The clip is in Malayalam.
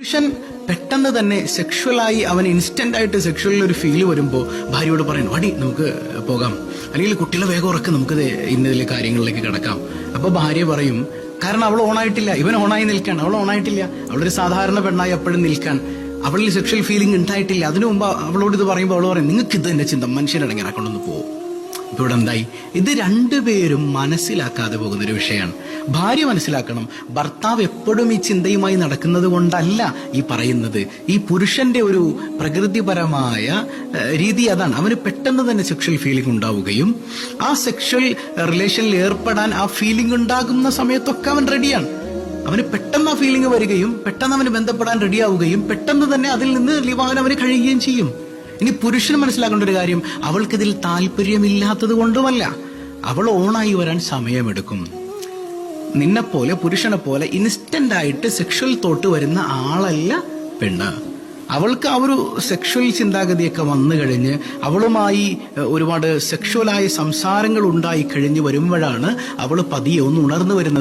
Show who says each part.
Speaker 1: പുരുഷൻ പെട്ടെന്ന് തന്നെ സെക്ഷുവലായി അവൻ ഇൻസ്റ്റന്റ് ആയിട്ട് സെക്ഷുവലിൽ ഒരു ഫീൽ വരുമ്പോൾ ഭാര്യയോട് പറയുന്നു അടി നമുക്ക് പോകാം. അല്ലെങ്കിൽ കുട്ടികളെ വേഗം ഉറക്കം നമുക്ക് ഇന്നതിലെ കാര്യങ്ങളിലേക്ക് കിടക്കാം. അപ്പൊ ഭാര്യ പറയും കാരണം അവൾ ഓണായിട്ടില്ല ഇവൻ ഓണായി നിൽക്കാണ് അവൾ ഓണായിട്ടില്ല അവളൊരു സാധാരണ പെണ്ണായി എപ്പോഴും നിൽക്കാൻ. അവളിൽ സെക്ഷൽ ഫീലിംഗ് ഉണ്ടായിട്ടില്ല. അതിനു മുമ്പ് അവളോട് ഇത് പറയുമ്പോൾ അവൾ പറയും നിങ്ങൾക്ക് ഇത് തന്നെ ചിന്ത മനുഷ്യരടങ്ങി കൊണ്ടൊന്ന് പോകും എന്തായി? ഇത് രണ്ടുപേരും മനസ്സിലാക്കാതെ പോകുന്ന ഒരു വിഷയമാണ്. ഭാര്യ മനസ്സിലാക്കണം ഭർത്താവ് എപ്പോഴും ഈ ചിന്തയുമായി നടക്കുന്നത് കൊണ്ടല്ല ഈ പറയുന്നത്. ഈ പുരുഷന്റെ ഒരു പ്രകൃതിപരമായ രീതി അതാണ്. അവന് പെട്ടെന്ന് തന്നെ സെക്ഷൽ ഫീലിംഗ് ഉണ്ടാവുകയും ആ സെക്ഷൽ റിലേഷനിൽ ഏർപ്പെടാൻ ആ ഫീലിംഗ് ഉണ്ടാകുന്ന സമയത്തൊക്കെ അവൻ റെഡിയാണ് അവന് പെട്ടെന്ന് ആ ഫീലിംഗ് വരികയും പെട്ടെന്ന് അവന് ബന്ധപ്പെടാൻ റെഡിയാവുകയും പെട്ടെന്ന് തന്നെ അതിൽ നിന്ന് ലിവാൻ അവന് കഴിയുകയും ചെയ്യും. ഇനി പുരുഷൻ മനസ്സിലാക്കേണ്ട ഒരു കാര്യം. അവൾക്കിതിൽ താല്പര്യമില്ലാത്തത് കൊണ്ടുമല്ല. അവൾ ഓണായി വരാൻ സമയമെടുക്കും. നിന്നെപ്പോലെ പുരുഷനെ പോലെ ഇൻസ്റ്റന്റ് ആയിട്ട് സെക്ഷൽ തോട്ട് വരുന്ന ആളല്ല പെണ്ണ്. അവൾക്ക് ആ ഒരു സെക്ഷൽ ചിന്താഗതിയൊക്കെ വന്നു കഴിഞ്ഞ് അവളുമായി ഒരുപാട് സെക്ഷലായ സംസാരങ്ങൾ ഉണ്ടായി കഴിഞ്ഞ് വരുമ്പോഴാണ് അവൾ പതിയെ ഒന്ന് ഉണർന്നു വരുന്നത്.